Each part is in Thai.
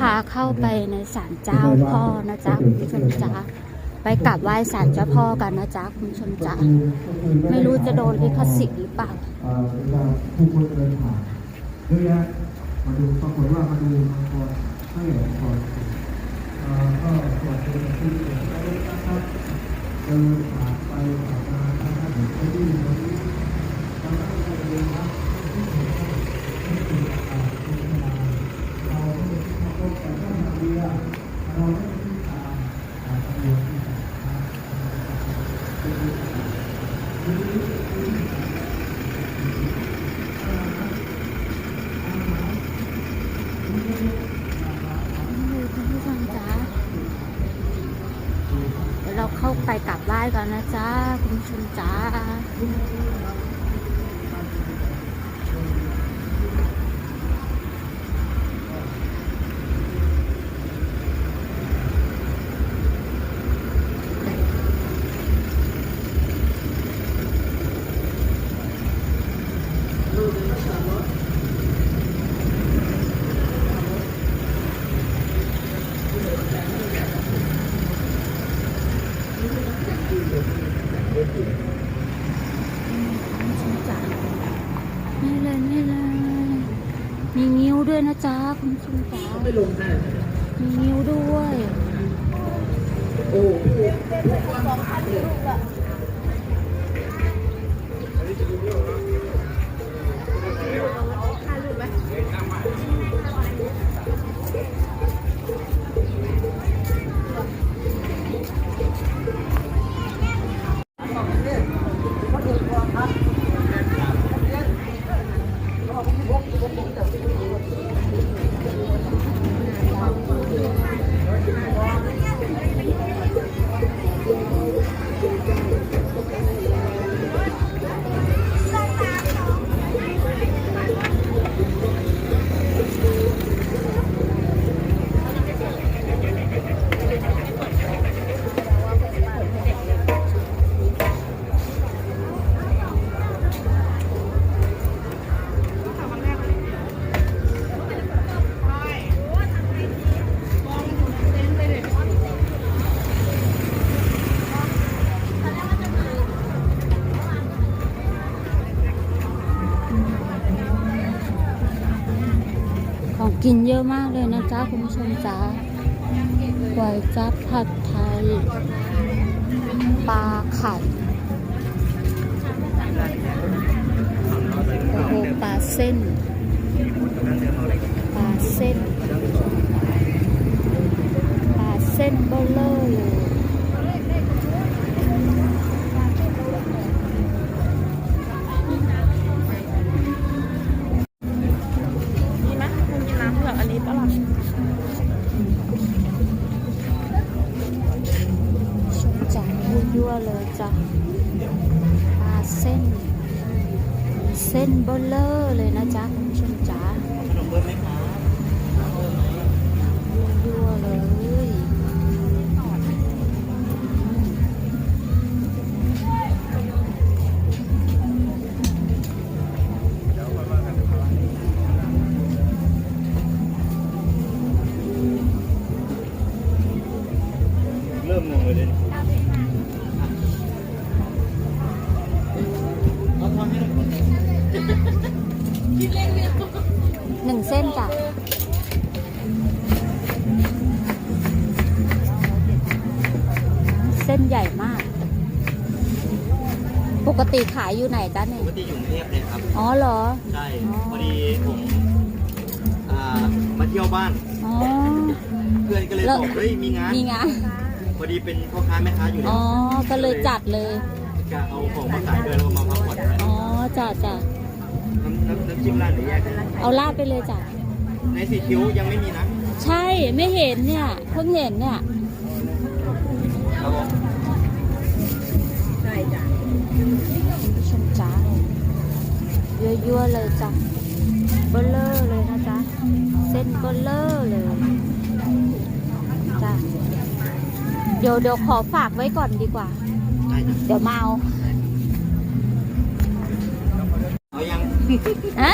พาเข้าไปในศาลเจ้าพ่อนะจ๊ะคุณผู้ชมจ๊ะไปกราบไหว้ศาลเจ้าพ่อกันนะจ๊ะคุณผู้ชมจ๊ะไม่รู้จะโดนลิขสิทธิ์หรือเปล่าเอ่อเป็นการผู้คนเดินผ่านเยอะแยะมาดูปรากฏว่ามาดูมังกรไม่เห็นมังกรก็ตรวจดูที่เกิดขึ้นนะครับเดินผ่านไปผ่านมาท่านเห็นที่นี่ตรงนี้ทำให้เราเรียนนะที่เห็นที่เกิดอ่าเป็นเวลาเราไม่ได้ที่มาพบกับท่านนาเบียเราไม่ได้ที่ตามอ่าตำรวจที่ตาม นี่คุณผู้ชมจ๊ะเดี๋ยวเราเข้าายก่อนนะจ๊ะคุณผู้ชมจ้า กินเยอะมากเลยนะจ๊ะคุณผู้ชมจ๊ะก๋วยจั๊บผัดไทย ปลาไข่โอ้โหปลาเส้น ปลาเส้น ปลาเส้นเบลเลอร์เลย อร์เลยนะจ๊ะคุณผู้ชมจ๋าขนมเบิ้ลไหมครับยั่วๆเลย ติขายอยู่ไหนจ๊ะเนี่ปยกติอยู่กรุงเทพเลยครับ อ๋อเหรอ ใช่พอดีผมอ่ามาเที่ยวบ้าน อ๋อ เพื่อนก็เลยแล้ว บอกเฮ้ยมีงาน มีงานพอดีเป็นพ่อค้าแม่ค้าอยู่อ๋เนี่อก็เลยจัดเลย จะเอาของมาขายด้วยแล้วก็มาพักผ่อนด้วยอ๋อจ้ะจ้ะน้ำน้ำน้ำจิ้มร้านหรือแยกกันเอาลาดไปเลยจ้ะ ในสีคิ้วยังไม่มีนะใช่ไม่เห็นเนี่ยเพิ่งเห็นเนี่ย ครับผมคุณผู้ชมจ้า ยั่วๆเลยจ้ะเบลเลอร์เลยนะจ๊ะ เส้นเบลเลอร์เลยจ้ะเดี๋ยวเดี๋ยวขอฝากไว้ก่อนดีกว่าได้จ้ะเดี๋ยวมาเอาเอายังอะ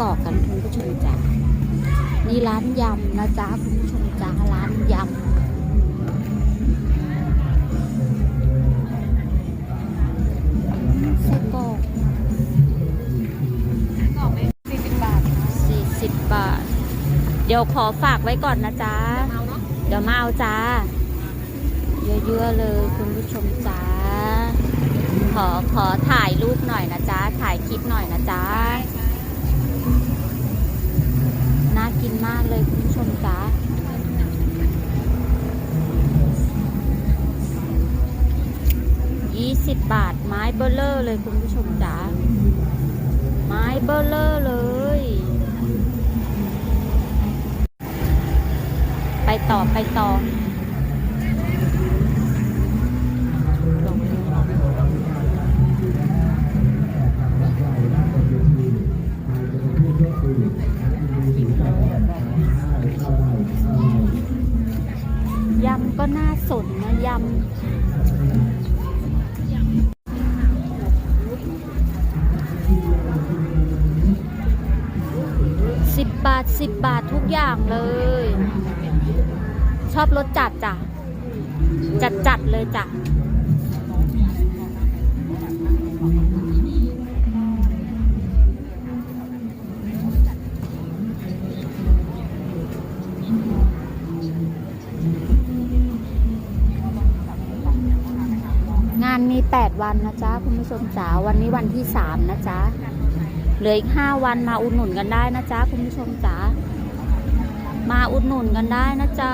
กรอกกันคุณผู้ชมจ๋านี่ร้านยำนะจ๊ะคุณผู้ชมจ๋าร้านยำไส้กรอกสี่สิบบาทสี่สิบบาท เดี๋ยวขอฝากไว้ก่อนนะจ๊ะเอาเนาะเดี๋ยวมาเอาจ้า เยอะๆเลยคุณผู้ชมจ้าขอขอถ่ายรูปหน่อยนะจ๊ะ ถ่ายคลิปหน่อยนะจ๊ะ น่ากิน มากเลยคุณผู้ชมจ้ายี่สิบบาทไม้เบลเลอร์เลยคุณผู้ชมจ้าไม้เบลเลอร์เลย ไปต่อไปต่อ อย่างเลย ชอบรสจัดจ้ะ จัดจัดเลยจ้ะงานมี 8 วันนะจ๊ะคุณผู้ชมจ๋าวันนี้วันที่ 3 นะจ๊ะเหลืออีก 5 วันมาอุดหนุนกันได้นะจ๊ะคุณผู้ชมจ๋า มาอุดหนุนกันได้นะจ๊ะ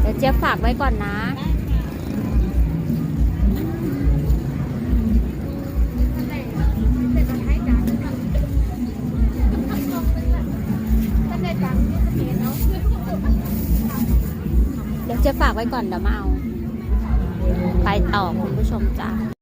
เดี๋ยวเจ๊ฝากไว้ก่อนนะ ไว้ก่อนเดี๋ยวมาเอา ไปต่อคุณผู้ชมจ้า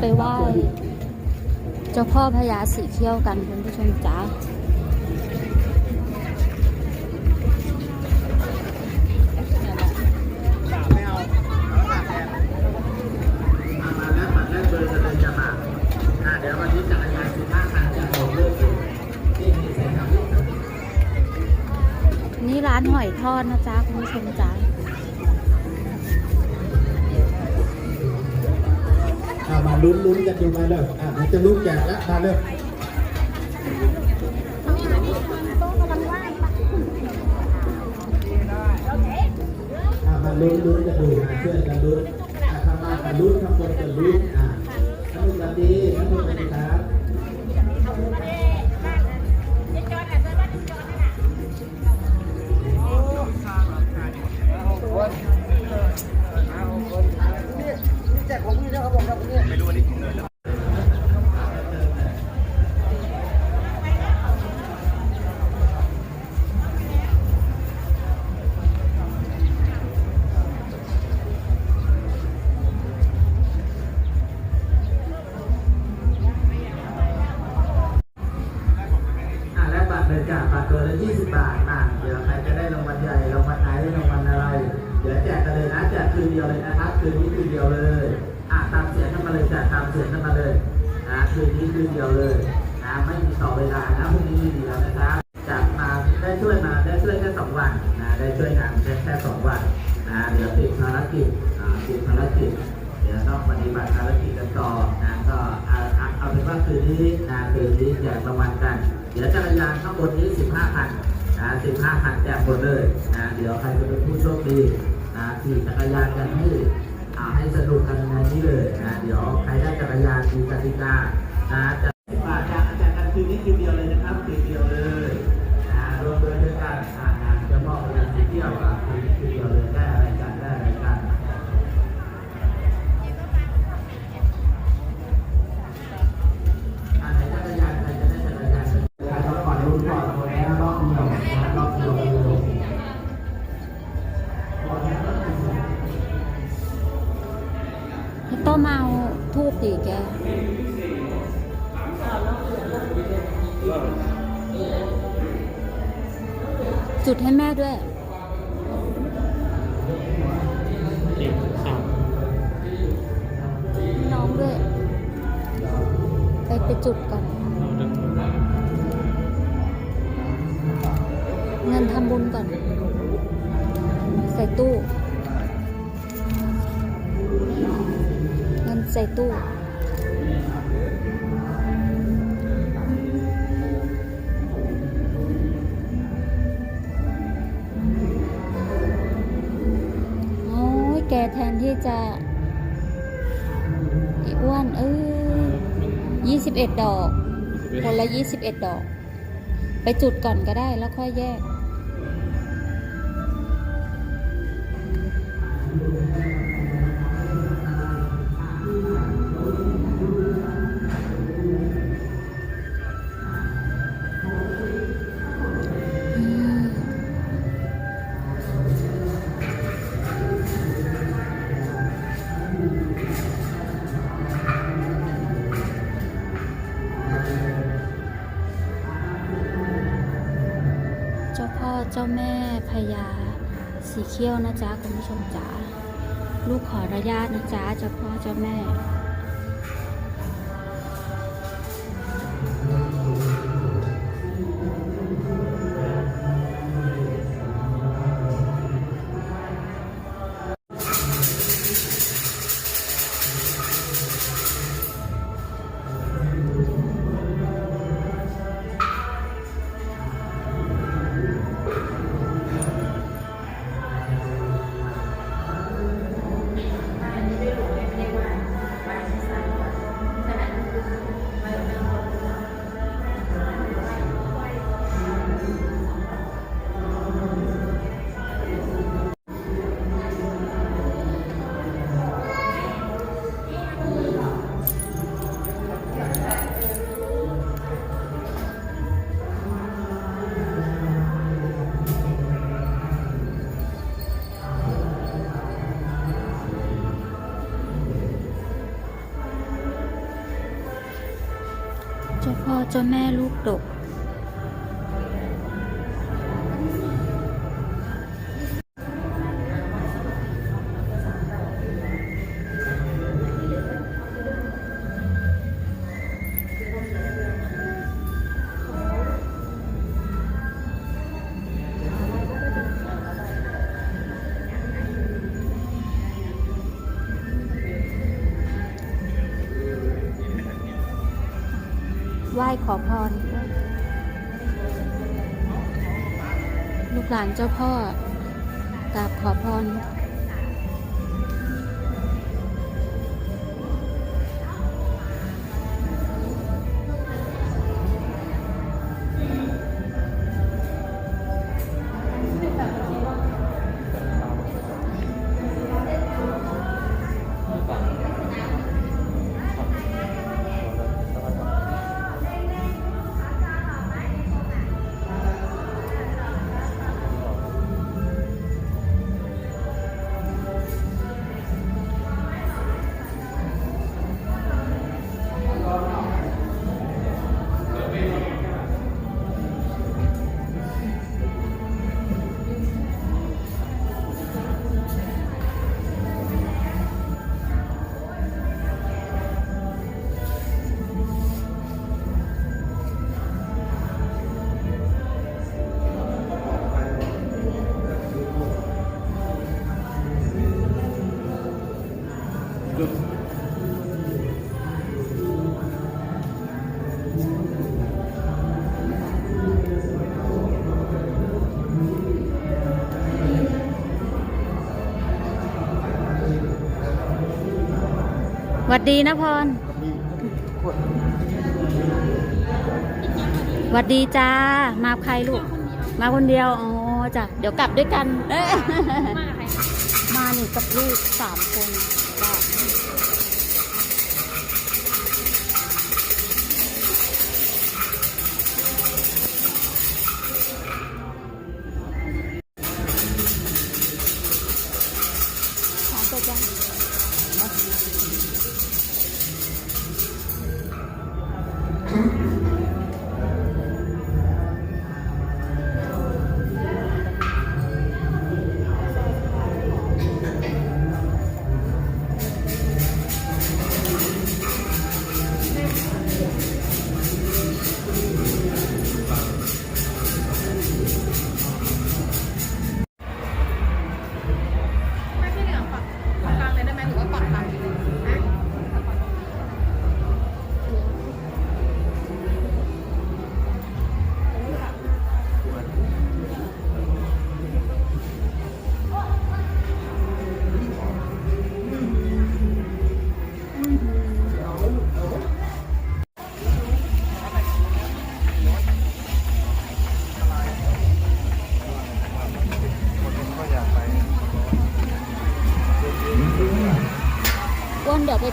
ไปไหว้เจ้าพ่อพญาสีเขี้ยวกันคุณผู้ชมจ้า จะลุ้แจกแล้วมาเลยอ่ามาลุ้นลุ้นกันดูอ่าช่วยกันลุ้นอ่าข้างางกันลุ้นข้างบนกันลุ้นอ่าสนุกกันดีสนุกกันดีครับไม่รู้วันนี้ของเงินแล้ว ดียวเลยนะครับคืนนี้คืนเดียวเลยอ่าตามเสียงกันมาเลยแจกตามเสียงกันมาเลยอ่าคืนนี้คืนเดียวเลยอ่าไม่มีต่อเวลานะพรุ่งนี้มีเดียวนะครับจากมาได้ช่วยมาได้ช่วยแค่สองวันนะได้ช่วยงานแค่แค่สองวันนะเดี๋ยวติดภารกิจอ่าติดภารกิจเดี๋ยวต้องปฏิบัติภารกิจกันต่อนะก็เอาเอาเป็นว่าคืนนี้นะคืนนี้แจกรางวัลกัน เดี๋ยวจักรยานข้างบนนี้15คันนะ15คันแจกหมดเลยนะเดี๋ยวใครจะเป็นผู้โชคดีะขี่จักรยานกันให้ให้สนุกกันในนี้เลยนะเดี๋ยวใครได้จักรยานมีกติกานะจะบาทจากอาจารย์กันคืนนี้คืนเดียวเลยนะครับคืนเดียวเลยนะรวมเลยด้วยกันงานจะมอบเป็นที่เที่ยวอะคืนคืนเดียวเลยได้อะไรกันได้อะไรกันใครจะจักรยานใครจะได้จักรยานใครต้อก่อนรู้ก่อนคนแรกรอบเดียวรอบเดียว สามให้แม่ด้วยน้องด้วย ไปไปจุดก่อนเงินทำบุญก่อน ใส่ตู้ ตู้โอ้ยแกแทนที่จะอีอ้วนเออยี่สิบเอ็ดดอก คนละยี่สิบเอ็ดดอก ไปจุดก่อนก็ได้แล้วค่อยแยก เที่ยวนะจ๊ะคุณผู้ชมจ๋าลูกขออนุญาตนะจ๊ะเจ้าพ่อเจ้าแม่ เจ้าพ่อเจ้าแม่ลูกดก ว้ขอพร ลูกหลานเจ้าพ่อ หวัดดีนะพรหวัดดีจ้า มาใครลูก มาคนเดียว อ๋อจ้ะ เดี๋ยวกลับด้วยกันเอ้ยมาหนึ่งกับลูกสามคนจ้ะหอมไปจ้ะ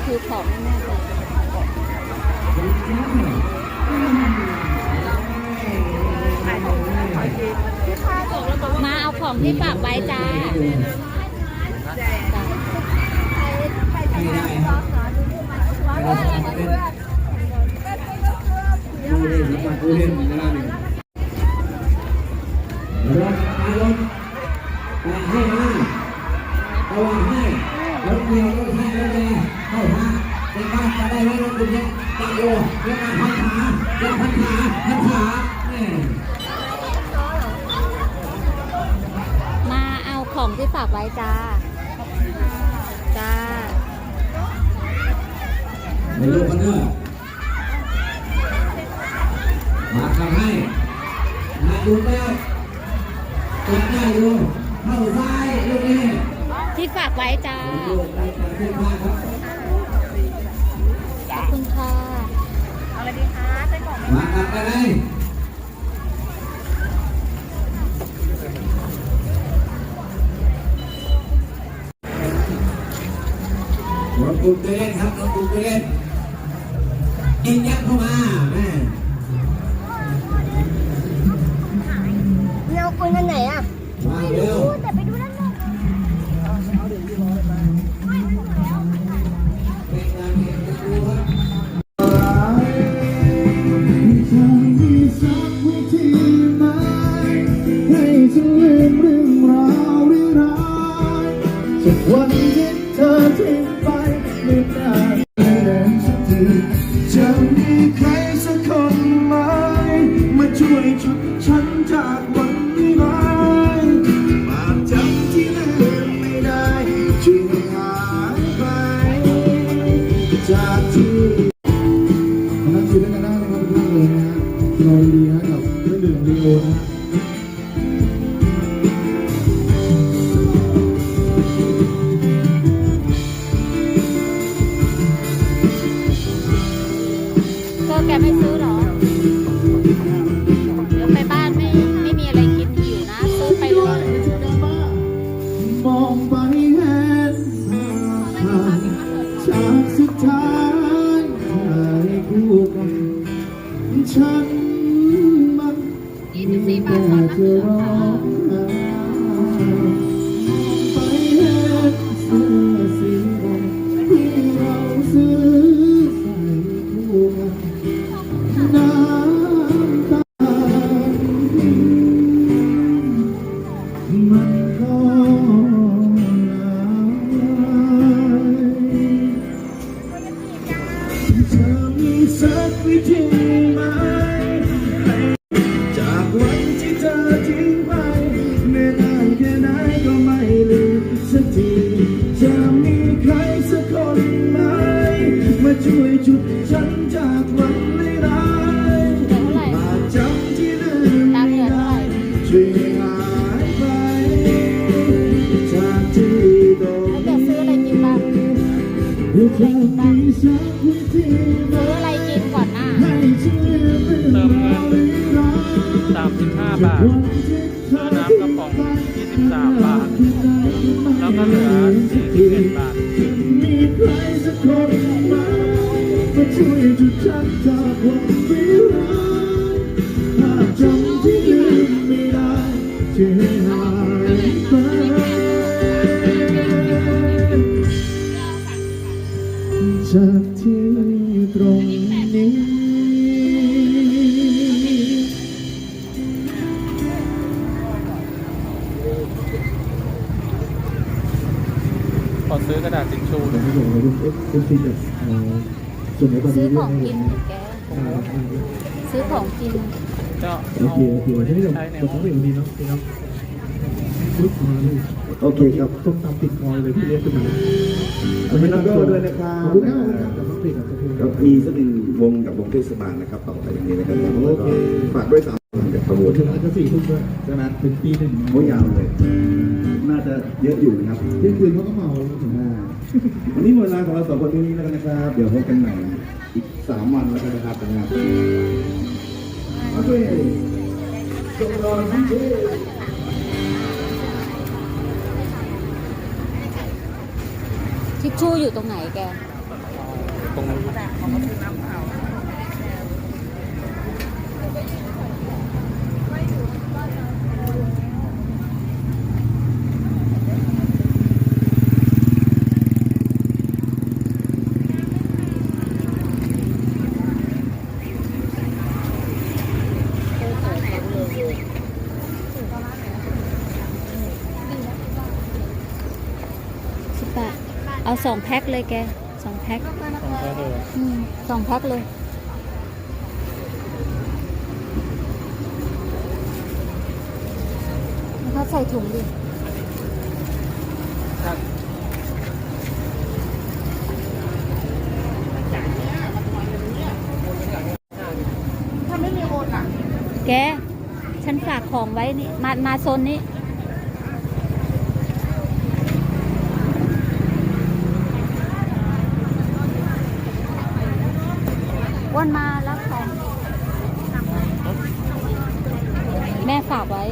คือของแน่ๆมาเอาของที่ฝากไว้จ้าผู้เล่นนะครับผู้เล่นนะครับ น้องปูไปเล่นครับน้องปูไปเล่นกินยับเข้ามาแม่เดียวคนนั้นไหน Lord. ธอมีสักวิธีไหม อฟเอฟซีแบบเอ่อส่วนใหญ่ตอนซื้นี้อของกินแกอ่าอ่าซื้อของกินก็โอเคโอเควันนี้เราใช้ในเราต้องเป็นวันนี้เนาะพี่เนาะลุกมาเลยโอเคครับต้มตำติดคอเลยพี่เรียกขึ้นมาขอบคุณน้องโก้ด้วยนะครับ ขอบคุณครับขอบคุณครับเดี๋ยวต้องติดกับทุกคนครับมีสักหนึ่งวงกับวงเทศบาลนะครับต่อไปอย่างนี้นะครับแล้วก็ฝากด้วยสามวันจากประมวลถึงอาจจะสี่ทุ่มด้วยใช่ไหมเป็นปีหนึ่งโอ้ยาวเลยน่า จะเยอะอยู่นะครับเที่ยงคืนเขาก็เมาแล้วถึงอ่าวันนี้หมดเวลาของเราสองคนที่นี้แล้วกันนะครับ เดี๋ยวพบกันใหม่อีกสามวันแล้วกันนะครับนะครับโอเคจงรอที่เทิชชู่อยู่ตรงไหนแก ตรงนี้ สิบบาท เอา สองแพ็คเลยแกสองแพ็คตรงแค่เลยอืมสองแพ็คเลยแล้วก็ใส่ถุงดิถ้าไม่มีโอนอะแก ฉันฝากของไว้นี่ มา มาโซนนี้วันมารับของแม่ฝากไว้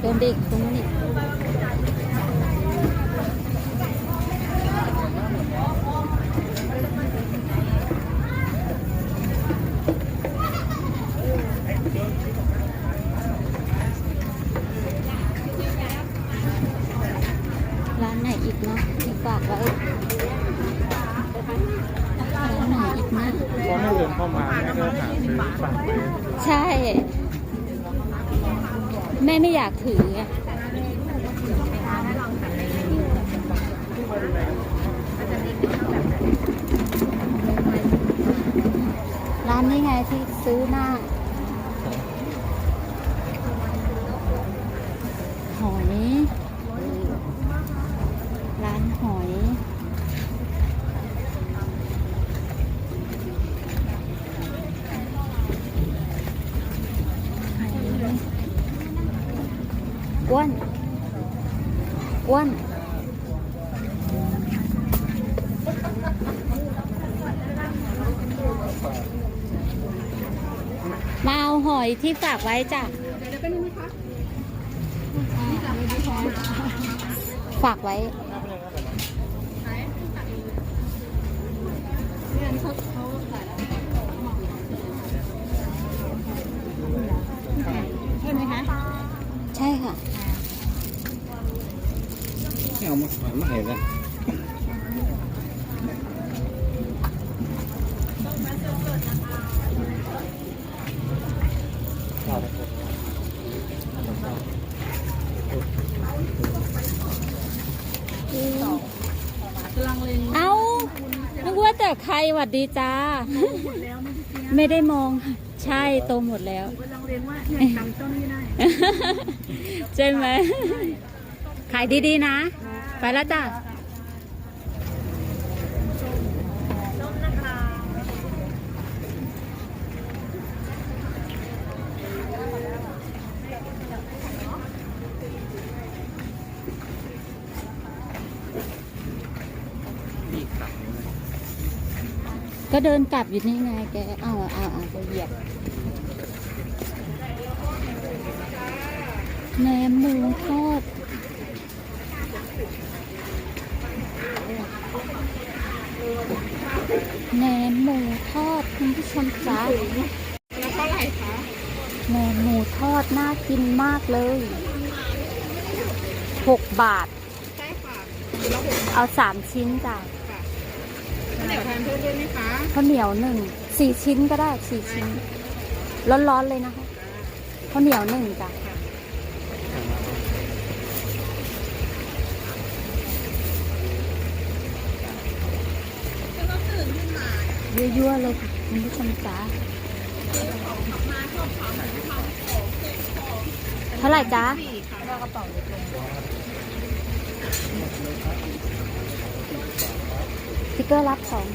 เดินดิตรงนู้นอีกร้านไหนอีกเนาะที่ฝากไว้ร้านไหนอีกนะ ก็ให้เดินเข้ามาแม่ก็หาซื้อฝากไว้ ใช่ แม่ไม่อยากถือไงร้านนี้ไง ที่ซื้อหน้า หอย ร้านหอย อ้วนอ้วนมาเอยที่ฝากไว้จ้ะฝากไว้ใช่ไหมคะใช่ค่ะเอามาขายมาให้กันกำลังเลง เอานึกว่า แต่ใครหวัดดีจ้าไม่ได้มอง ใช่โตหมดแล้วกำลังเลงว่าเนี่ยจำต้นนี้ได้ใช่ไหม ขายดีๆนะ ไปแล้วจ้ะอีกฝั่งนึง ก็เดินกลับอยู่นี่ไงแกเอาเอาเอาไปเหยียบแหนมหมูทอดแหนมหมูทอดคุณผู้ชมจ้าแล้วเท่าไหร่คะแหนมหมูทอดน่ากินมากเลยหกบาท ใช่ค่ะ เอาสามชิ้นจ้ะ เหนียวทนเพิ่มด้วยไหมคะข้าวเหนียวหนึ่งสี่ชิ้นก็ได้สี่ชิ้น ร้อนๆเลยนะคะข้าวเหนียวหนึ่งจ้ะยั่วๆเลยค่ะคุณผู้ชมจ้าเท่าไหร่จ้า สติ๊กเกอร์รับสอง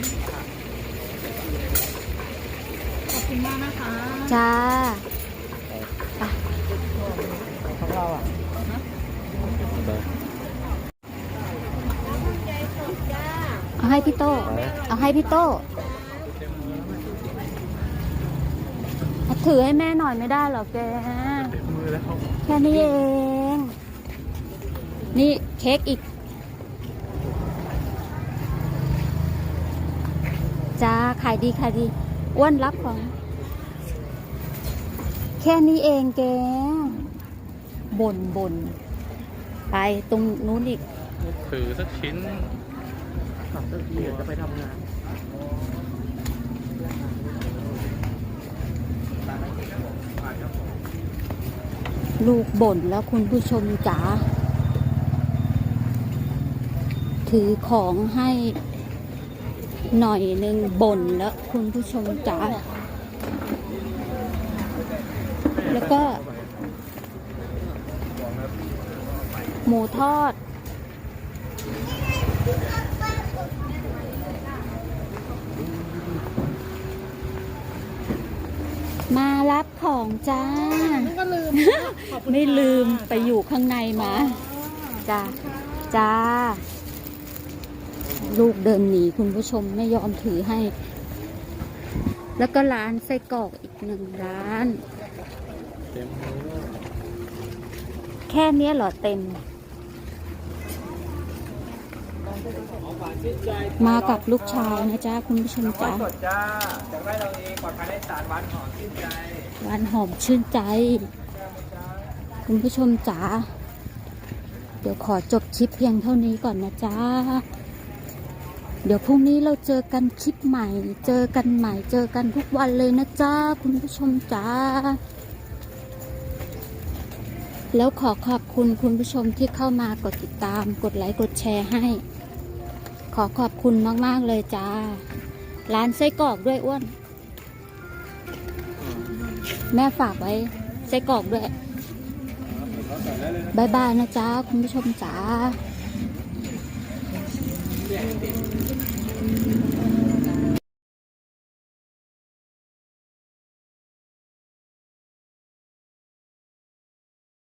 ขอบคุณมากนะคะจ้าไปเอาให้พี่โต้เอาให้พี่โต้เอาถือให้แม่หน่อยไม่ได้เหรอแกเต็มมือแล้วแค่นี้เอง นี่ เค้กอีก จ้า ขายดีขายดี อ้วนรับของ แค่นี้เองแกบ่นบ่นไปตรงนู้นอีก ถือสักชิ้นขับสักทีจะไปทำงานลูกบ่นแล้วคุณผู้ชมจ๋า ถือของให้หน่อยหนึ่งบ่นแล้วคุณผู้ชมจ๋าแล้วก็ หมูทอด มารับของจ้านี่ก็ลืมขอบคุณไม่ลืมค่ะไปอยู่ข้างในมาจ้าจ้า ลูกเดินหนีคุณผู้ชมไม่ยอมถือให้ แล้วก็ร้านไส้กรอกอีกหนึ่งร้านเต็มมือแค่เนี้ยเหรอเต็ม มากับลูกชายนะจ๊ะคุณผู้ชมจ้าสดจ้าจากไร่เราเองปลอดภัยได้สารหวานหอมชื่นใจหวานหอมชื่นใจ คุณผู้ชมจ๋าเดี๋ยวขอจบคลิปเพียงเท่านี้ก่อนนะจ๊ะ เดี๋ยวพรุ่งนี้เราเจอกันคลิปใหม่ เจอกันใหม่ เจอกันทุกวันเลยนะจ๊ะคุณผู้ชมจ๋าแล้วขอขอบคุณคุณผู้ชมที่เข้ามากดติดตาม กดไลค์ กดแชร์ให้ ขอขอบคุณมาก ๆ เลยจ้า ร้านไส้กรอกด้วยอ้วน แม่ฝากไว้ไส้กรอกด้วยบายบายนะจ๊ะคุณผู้ชมจ๋า